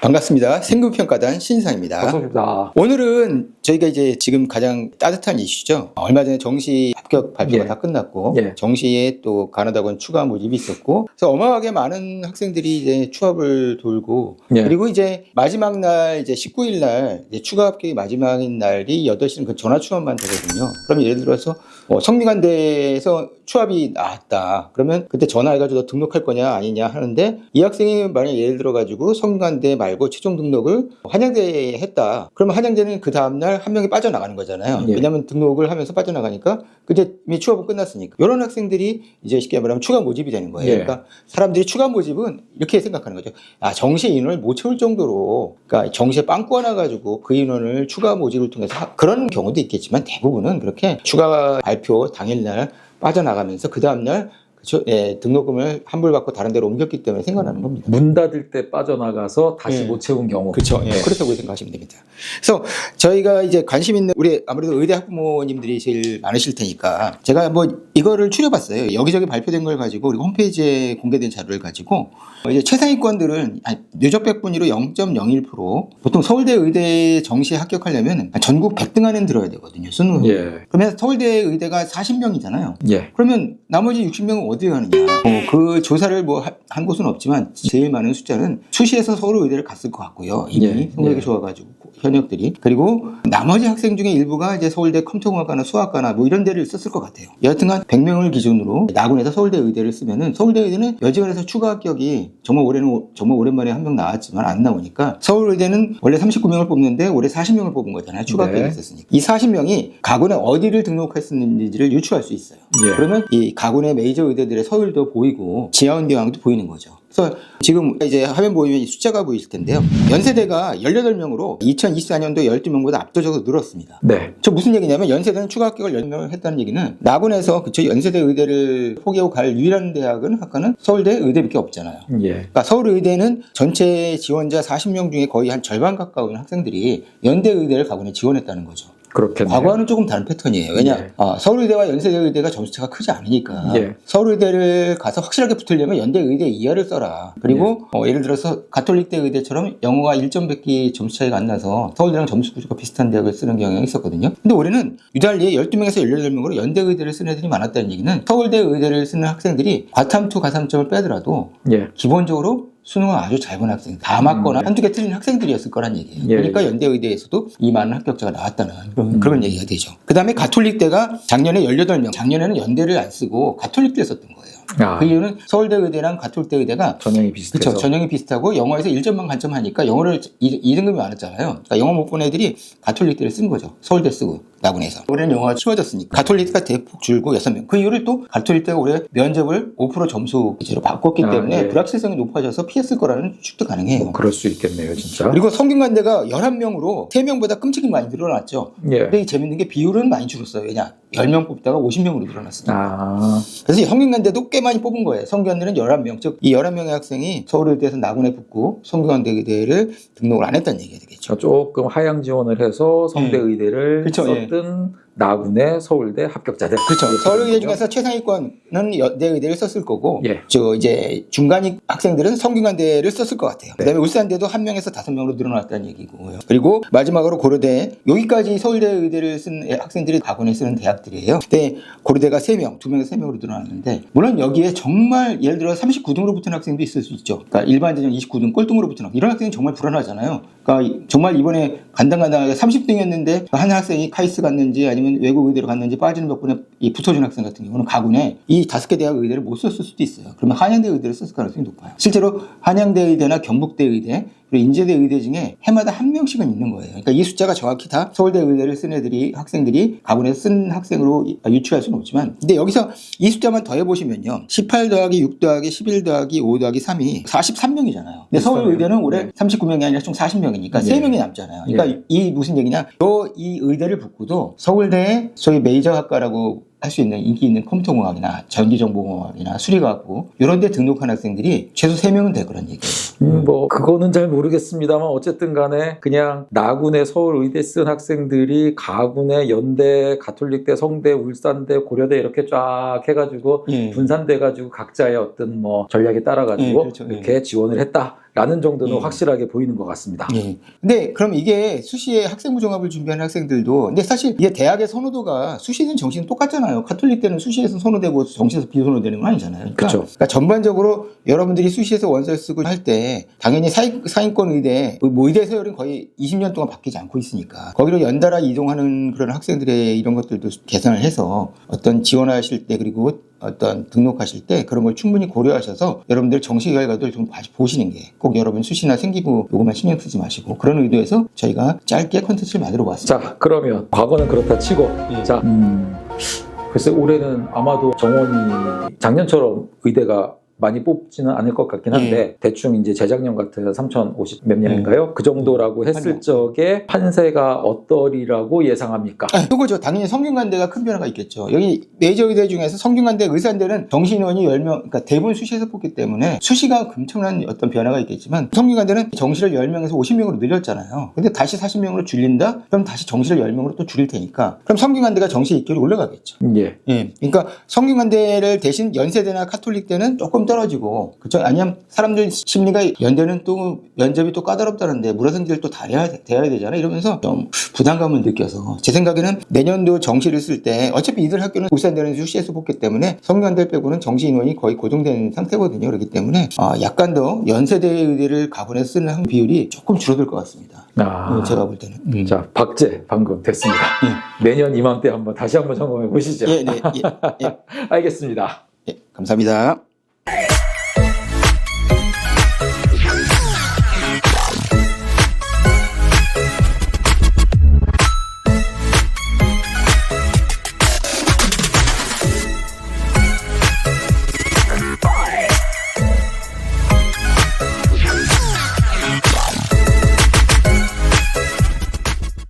반갑습니다. 생급평가단 신상입니다. 반갑습니다. 오늘은 저희가 이제 지금 가장 따뜻한 이슈죠. 얼마 전에 정시 합격 발표가 예. 다 끝났고 예. 정시에 또 가나다군 추가 모집이 있었고 그래서 어마어마하게 많은 학생들이 이제 추합을 돌고 예. 그리고 이제 마지막 날 이제 19일 날 이제 추가 합격이 마지막인 날이 8시는 그 전화 추합만 되거든요. 그럼 예를 들어서 어, 성미관대에서 추합이 나왔다. 그러면 그때 전화해가지고 너 등록할 거냐 아니냐 하는데 이 학생이 만약 예를 들어가지고 성미관대 말고 최종 등록을 한양대에 했다. 그러면 한양대는 그 다음날 한 명이 빠져나가는 거잖아요. 예. 왜냐하면 등록을 하면서 빠져나가니까 그때 이미 추합은 끝났으니까. 이런 학생들이 이제 쉽게 말하면 추가 모집이 되는 거예요. 예. 그러니까 사람들이 추가 모집은 이렇게 생각하는 거죠. 아, 정시 인원을 못 채울 정도로, 그러니까 정시에 빵꾸 하나 가지고 그 인원을 추가 모집을 통해서 하- 그런 경우도 있겠지만 대부분은 그렇게 추가 발표 당일날 빠져나가면서 그 다음날 그쵸? 예, 등록금을 환불받고 다른 데로 옮겼기 때문에 생겨나는 겁니다. 문 닫을 때 빠져나가서 다시 예. 못 채운 경우. 그렇죠. 예, 그렇다고 생각하시면 됩니다. 그래서 저희가 이제 관심 있는 우리 아무래도 의대 학부모님들이 제일 많으실 테니까 제가 뭐 이거를 추려봤어요. 여기저기 발표된 걸 가지고 그리고 홈페이지에 공개된 자료를 가지고 이제 최상위권들은 한 누적 백 분위로 0.01% 보통 서울대 의대 정시에 합격하려면 전국 100등 안에 들어야 되거든요. 수능. 예. 그러면 서울대 의대가 40명이잖아요. 예. 그러면 나머지 60명은 어디에 가느냐? 어, 그 조사를 뭐 한 곳은 없지만 제일 많은 숫자는 수시에서 서울의대를 갔을 것 같고요. 이미 예, 성적이 예. 좋아가지고 현역들이 그리고 나머지 학생 중에 일부가 이제 서울대 컴퓨터공학과나 수학과나 뭐 이런 데를 썼을 것 같아요. 여하튼간 100명을 기준으로 나군에서 서울대 의대를 쓰면은 서울대 의대는 여지간해서 추가 합격이 정말 올해는 정말 오랜만에 한 명 나왔지만 안 나오니까 서울 의대는 원래 39명을 뽑는데 올해 40명을 뽑은 거잖아요. 추가 네. 합격이 있었으니까 이 40명이 가군에 어디를 등록했었는지를 유추할 수 있어요. 예. 그러면 이 가군의 메이저 의대들의 서울도 보이고 지하원 대왕도 보이는 거죠. 그래서 지금 이제 화면 보이면 이 숫자가 보이실 텐데요. 연세대가 18명으로 2024년도 12명보다 압도적으로 늘었습니다. 네. 저 무슨 얘기냐면 연세대는 추가 합격을 10명을 했다는 얘기는 나군에서 그쵸 연세대 의대를 포기하고 갈 유일한 대학은 학과는 서울대 의대밖에 없잖아요. 예. 그러니까 서울 의대는 전체 지원자 40명 중에 거의 한 절반 가까운 학생들이 연대 의대를 가군에 지원했다는 거죠. 그렇겠네요. 과거와는 조금 다른 패턴이에요. 왜냐, 예. 아, 서울의대와 연세대의대가 점수차가 크지 않으니까 예. 서울의대를 가서 확실하게 붙으려면 연대의대 이하를 써라. 그리고 어, 예를 들어서 가톨릭대 의대처럼 영어가 1점 백기 점수 차이가 안 나서 서울대랑 점수 구조가 비슷한 대학을 쓰는 경향이 있었거든요. 근데 올해는 유달리 12명에서 18명으로 연대의대를 쓰는 애들이 많았다는 얘기는 서울대 의대를 쓰는 학생들이 과탐투 가산점을 빼더라도 예. 기본적으로 수능은 아주 잘 본 학생, 다 맞거나 음. 한두 개 틀린 학생들이었을 거란 얘기예요. 예, 그러니까 예. 연대의대에서도 이 많은 합격자가 나왔다는 그런, 음. 그런 얘기가 되죠. 그 다음에 가톨릭대가 작년에 18명, 작년에는 연대를 안 쓰고 가톨릭대 썼던 거예요. 아, 그 이유는 서울대 의대랑 가톨대 의대가 전형이 비슷해서. 그렇죠. 전형이 비슷하고 영어에서 1점만 간점하니까 영어를 2, 등급이 많았잖아요. 그러니까 영어 못 본 애들이 가톨릭대를 쓴 거죠. 서울대 쓰고 나군에서. 올해는 영어가 쉬워졌으니까. 가톨릭대가 대폭 줄고 6명. 그 이유를 또 가톨릭대가 올해 면접을 5% 점수 기준으로 바꿨기 아, 때문에 예. 불확실성이 높아져서 피했을 거라는 추측도 가능해요. 뭐 그럴 수 있겠네요, 진짜. 그리고 성균관대가 11명으로 3명보다 끔찍이 많이 늘어났죠. 예. 근데 이 재밌는 게 비율은 많이 줄었어요. 왜냐? 10명 뽑다가 50명으로 늘어났으니까. 아, 그래서 성균관대도 꽤 많이 뽑은 거예요. 성균관대는 11명, 즉 이 11명의 학생이 서울의대에서 나군에 붙고 성균관대 의대를 등록을 안 했다는 얘기가 되겠죠. 저 조금 하향 지원을 해서 성대 예. 의대를 그쵸, 예. 썼던 나군의 서울대 합격자들. 그렇죠. 이렇게 서울의대 되는군요. 중에서 최상위권은 여대의대를 썼을 거고, 예. 저 이제 중간위 학생들은 성균관대를 썼을 것 같아요. 네. 그다음에 울산대도 한 명에서 다섯 명으로 늘어났다는 얘기고요. 그리고 마지막으로 고려대 여기까지 서울대 의대를 쓴 학생들이 가군에 쓰는 대학들이에요. 그때 고려대가 세 명, 두 명에서 세 명으로 늘어났는데 물론 여기에 정말 예를 들어 39등으로 붙은 학생도 있을 수 있죠. 그러니까 일반 전형 29등 꼴등으로 붙은 학생 이런 학생이 정말 불안하잖아요. 그러니까 정말 이번에 간당간당하게 30등이었는데 한 학생이 카이스 갔는지 아니면 외국 의대로 갔는지 빠지는 몇 분에 이 붙어준 학생 같은 경우는 가군에 이 다섯 개 대학 의대를 못 썼을 수도 있어요. 그러면 한양대 의대를 썼을 가능성이 높아요. 실제로 한양대 의대나 경북대 의대 그리고 인제대 의대 중에 해마다 한 명씩은 있는 거예요. 그러니까 이 숫자가 정확히 다 서울대 의대를 쓴 애들이 학생들이 가군에서 쓴 학생으로 이- 유추할 수는 없지만 근데 여기서 이 숫자만 더해 보시면요. 18 더하기 6 더하기 11 더하기 5 더하기 3이 43명이잖아요. 근데 서울 비슷하네요. 의대는 올해 네. 39명이 아니라 총 40명이니까 예. 3명이 남잖아요. 그러니까 예. 이 무슨 얘기냐? 요 이 의대를 붙고도 서울대의 소위 메이저 학과라고 할 수 있는 인기 있는 컴퓨터공학이나 전기정보공학이나 수리과학부 이런 데 등록한 학생들이 최소 3명은 될 거란 얘기예요. 음, 뭐 그거는 잘 모르겠습니다만 어쨌든 간에 그냥 나군의 서울 의대 쓴 학생들이 가군의 연대, 가톨릭대, 성대, 울산대, 고려대 이렇게 쫙 해가지고 예. 분산돼 가지고 각자의 어떤 뭐 전략에 따라 예, 가지고 그렇죠. 예. 이렇게 지원을 했다. 라는 정도는 예. 확실하게 보이는 것 같습니다. 예. 근데 그럼 이게 수시에 학생부 종합을 준비하는 학생들도 근데 사실 이게 대학의 선호도가 수시든 정시든 똑같잖아요. 가톨릭 때는 수시에서 선호되고 정시에서 비선호되는 건 아니잖아요. 그러니까, 그쵸. 그러니까 전반적으로 여러분들이 수시에서 원서 쓰고 할 때 당연히 사인, 사인권 의대 뭐 의대 서열은 거의 20년 동안 바뀌지 않고 있으니까 거기로 연달아 이동하는 그런 학생들의 이런 것들도 계산을 해서 어떤 지원하실 때 그리고 어떤 등록하실 때 그런 걸 충분히 고려하셔서 여러분들 정시 결과들 좀 다시 보시는 게 꼭 여러분 수시나 생기부 요것만 신경 쓰지 마시고 그런 의도에서 저희가 짧게 컨텐츠를 만들어 보았습니다. 자, 그러면 과거는 그렇다 치고, 예. 자, 음, 글쎄 올해는 아마도 정원이 작년처럼 의대가 많이 뽑지는 않을 것 같긴 한데 대충 이제 재작년 같은 3,050 몇 년인가요? 그 정도라고 했을 맞아요. 적에 판세가 어떠리라고 예상합니까? 아, 이거죠. 당연히 성균관대가 큰 변화가 있겠죠. 여기 메이저 의대 중에서 성균관대 의사인대는 정시인원이 10명, 그러니까 대부분 수시에서 뽑기 때문에 수시가 엄청난 어떤 변화가 있겠지만 성균관대는 정시를 10명에서 50명으로 늘렸잖아요. 근데 다시 40명으로 줄인다? 그럼 다시 정시를 10명으로 또 줄일 테니까 그럼 성균관대가 정시 입결이 올라가겠죠. 예. 예. 그러니까 성균관대를 대신 연세대나 카톨릭대는 조금 떨어지고 그쵸? 아니면 사람들 심리가 연대는 또 면접이 또 까다롭다는데 물화생지를 또 다해야 대해야 되잖아 이러면서 좀 부담감을 느껴서 제 생각에는 내년도 정시를 쓸 때 어차피 이들 학교는 울산대는 수시에서 뽑기 때문에 성균관대 빼고는 정시 인원이 거의 고정된 상태거든요 그렇기 때문에 아, 약간 더 연세대 의대를 가분해서 쓰는 학 비율이 조금 줄어들 것 같습니다 아, 예, 제가 볼 때는 음. 자, 박제 방금 됐습니다. 내년 이맘때 한번 다시 한번 점검해 보시죠. 예, 네, 예, 예, 알겠습니다. 예, 감사합니다.